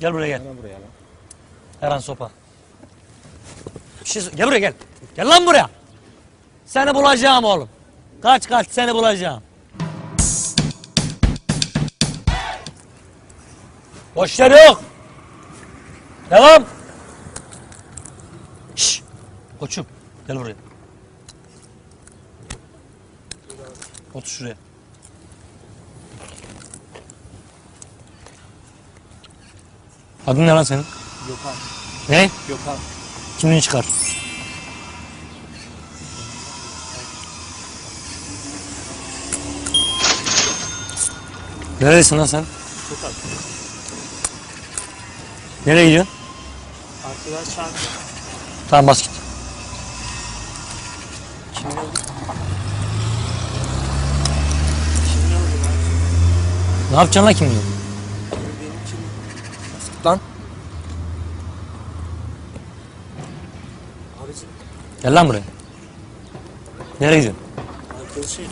Gel buraya gel. Hemen buraya lan. Eren sopa. Bir şey, gel buraya gel. Gel lan buraya. Seni bulacağım oğlum. Kaç kaç seni bulacağım. Boş yer yok. Devam. Şş. Koçum gel buraya. Otur şuraya. Adın ne lan senin? Gökhan. Ne? Gökhan. Kimliğini çıkar. Neredesin lan sen? Çok az. Nereye gidiyorsun? Arkadaş çarptı. Tamam bas git. Ne yapacaksın lan kimliğini? Benim kim? Lan. Abicim Gel lan buraya. Nereye gidiyorsun? arkadaşıyım.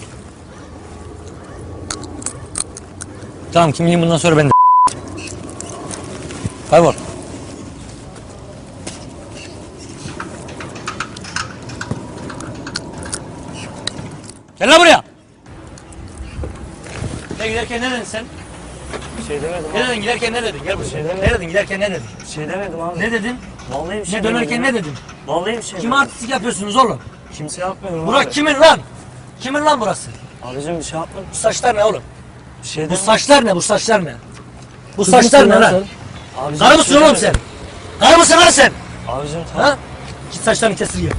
Tamam kimliğin bundan sonra bende. Kaybol. Gel lan buraya. Ne giderken ne dedin sen? Bir şey demedim Ne abi. dedin giderken ne dedin? Gel buraya. şey demedim. ne dedin giderken ne dedin? Bir şey demedim abi. Ne dedin? Vallahi bir şey Ne dönerken demedim ne ya. dedin? Vallahi bir şey Kime demedim. artistik yapıyorsunuz oğlum? Kimse yapmıyorum Burak abi. kimin lan? Kimin lan burası? Abicim bir şey yapmadım. Bu saçlar ne oğlum? Bir şey Bu demedim. saçlar ne? Bu saçlar ne? Bu saçlar ne lan? Abicim Karı bir mısın şey oğlum sen? demedim. Karı mısın lan sen? Abicim tamam. Ha? Git saçlarını kestir gel.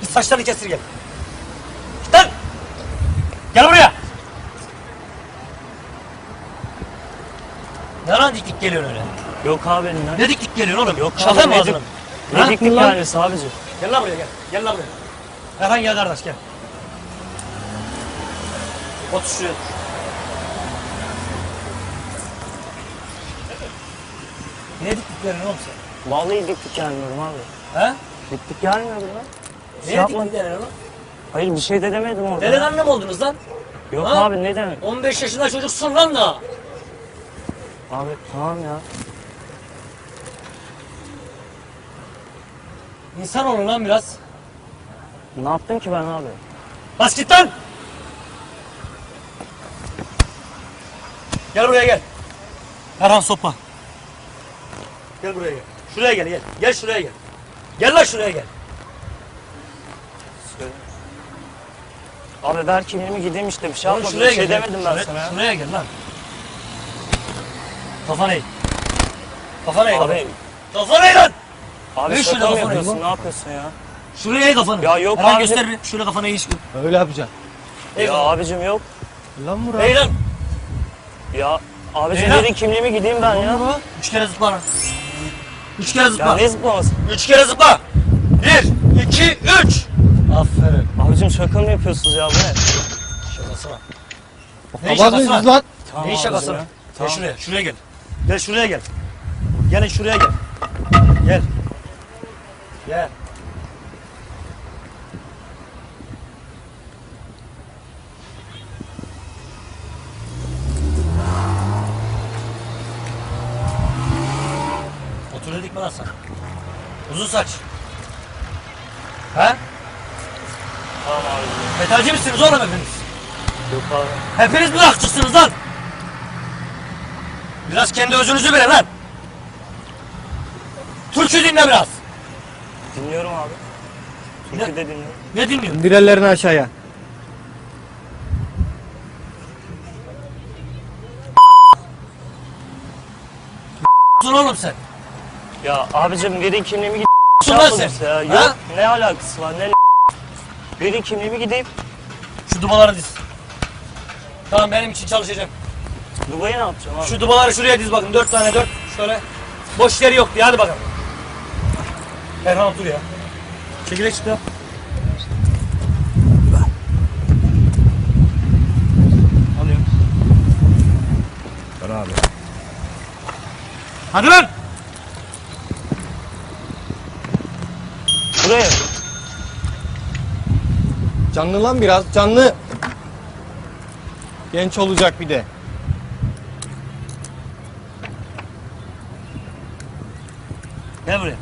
Git saçlarını kestir gel. Git lan. Gel buraya. Ne geliyorsun öyle? Yok abi ne? Ne dik dik geliyorsun oğlum? Yok Şaka abi, mı ne ağzına? dik- Ha? Ne diktik gelmesi abicim. Gel lan buraya gel. Gel lan buraya. Erhan gel kardeş gel. Otur şuraya. Ne dik dik geliyorsun oğlum sen? Vallahi diktik gelmiyorum abi. Ha? Diktik gelmiyorum lan. Şey Ne dik yapmadım. dik geliyorsun oğlum? Hayır bir şey de demedim orada. Delikanlı mı oldunuz lan? Yok Ha? abi ne demek? 15 yaşında çocuksun lan da. Abi tamam ya. İnsan olun lan biraz. Ne yaptım ki ben abi? Bas git lan. Gel buraya gel. Erhan sopa. Gel buraya gel. Şuraya gel gel. Gel şuraya gel. Gel lan şuraya gel. Söyle. Abi ver kimliğimi gideyim işte bir şey Oğlum yapmadım. Bir şey gel. demedim ben Şuraya- sana ya. Şuraya gel lan. Kafana eğ. Kafana eğ. Abi, Kafana eğ lan. abi Ver şöyle kafanı. yapıyorsun? Ne yapıyorsun ya? Şuraya kafanı. Ya yok Erhan abi. göster bir. Şöyle kafana eğ. Öyle yapacaksın. Ya kafanı. abicim yok. Lan Murat. Eğ lan. Ya abicim verin kimliğimi gideyim ben ya. Üç kere zıpla lan. Üç kere zıpla. Ya ne zıplaması? Üç kere zıpla. Bir, iki, üç. Aferin. Abicim şaka mı yapıyorsunuz ya bu ne? Şakası var. Ne Kabak şakası var? mıyız lan? Tamam Ne şakası abicim var? ya. Gel Tamam. şuraya, şuraya gel. Gel şuraya gel. Gelin şuraya gel. Gel. Gel. Otur dedik mi lan sana? Uzun saç. He? Tamam abicim. Metalci misiniz oğlum hepiniz? Yok abi. Hepiniz mi rakçısınız lan? Biraz kendi özünüzü verin lan. Türkü dinle biraz. Dinliyorum abi. Ne? Türkü de dinliyorum. Ne dinliyorsun? İndir ellerini aşağıya. Dur oğlum sen. Ya abicim verin kimliğimi Şey lan sen. ya. Ha? Yok ne alakası var ne Verin kimliğimi gideyim. Şu dubaları diz. Tamam benim için çalışacak. Dubai'ye ne yapacağım abi? Şu dubaları şuraya diz bakın. Dört tane dört. Şöyle. Boş yeri yok diye hadi bakalım. Erhan otur ya. Çekilek çıktı. Abi. Hadi lan. Buraya. Canlı lan biraz canlı. Genç olacak bir de. Gel buraya.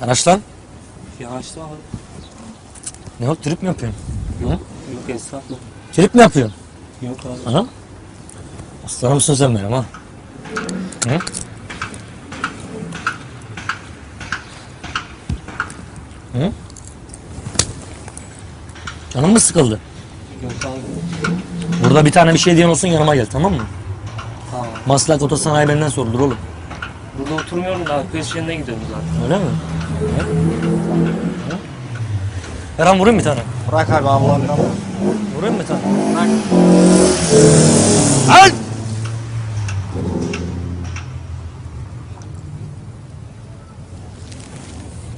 Yanaş lan. Yavaşla abi. Ne o? Trip mi yapıyorsun? Hı? Yok estağfurullah. Trip mi yapıyorsun? Yok abi. Anam. Aslanımsın sen benim ha. Hı? Hı? Canım mı sıkıldı? Burada bir tane bir şey diyen olsun yanıma gel tamam mı? Tamam. Maslak Otosanayi benden sorulur oğlum. Burada oturmuyorum da arkadaş yerine gidiyorum zaten. Öyle mi? Eren vurayım bir tane. Bırak abi Allah'ım. Vurayım bir tane. Al!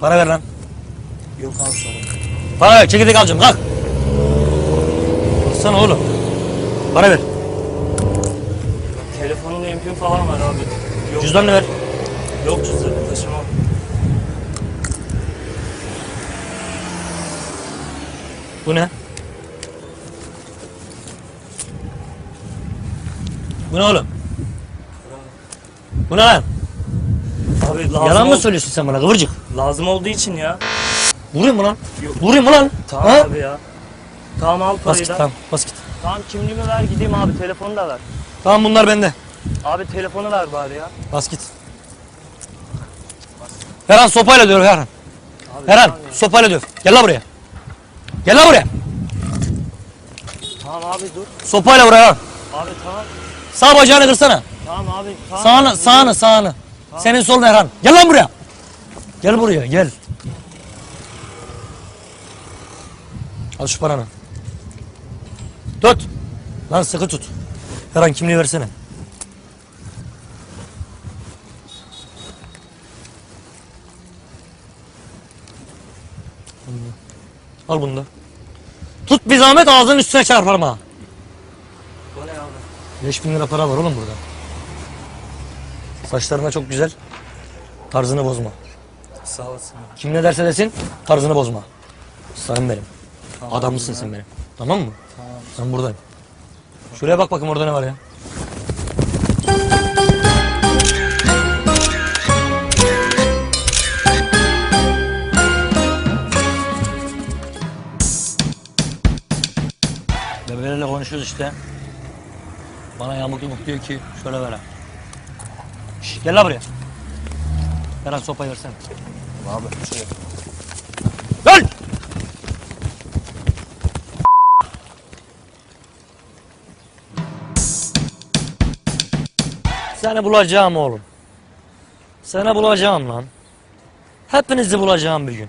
Para ver lan. Yok abi sonra. Para ver çekirdek alacağım kalk. Baksana oğlum. Para ver. Telefonun empim falan var abi. Yok. Cüzdanını ver. Yok cüzdanı taşımam. Bu ne? Bu ne oğlum? Bu ne lan? Abi lazım Yalan mı ol- söylüyorsun sen bana kıvırcık? Lazım olduğu için ya. Vurayım mı lan? Yok. Vurayım mı lan? Tamam Ha? abi ya. Tamam al Bas parayı git da. tamam bas git. Tamam kimliğimi ver gideyim abi telefonu da ver. Tamam bunlar bende. Abi telefonu ver bari ya. Bas git. Herhan sopayla döv Herhan. Abi, Herhan tamam, ya. sopayla döv. Gel lan buraya. Gel lan buraya. Tamam abi dur. Sopayla vur Herhan. Abi tamam. Sağ bacağını kırsana. Tamam abi. Tamam. Sağını, sağını, sağını. Senin solun Erhan. Gel lan buraya. Gel buraya, gel. Al şu paranı. Tut. Lan sıkı tut. Erhan kimliği versene. Al bunu da. Tut bir zahmet ağzının üstüne çarparım ha. Bu ne abi? 5000 lira para var oğlum burada. Saçlarına çok güzel. Tarzını bozma. Sağ olasın. Kim ne derse desin tarzını bozma. Sayın benim. Adamlısın sen benim. Tamam mı? Ben buradayım. Şuraya bak bakayım orada ne var ya. Bebelerle konuşuyoruz işte. Bana yamuk yumuk diyor ki şöyle ver ha. Şş, gel la buraya. Eren sopayı versene. Abi şöyle. Seni bulacağım oğlum. Seni bulacağım lan. Hepinizi bulacağım bir gün.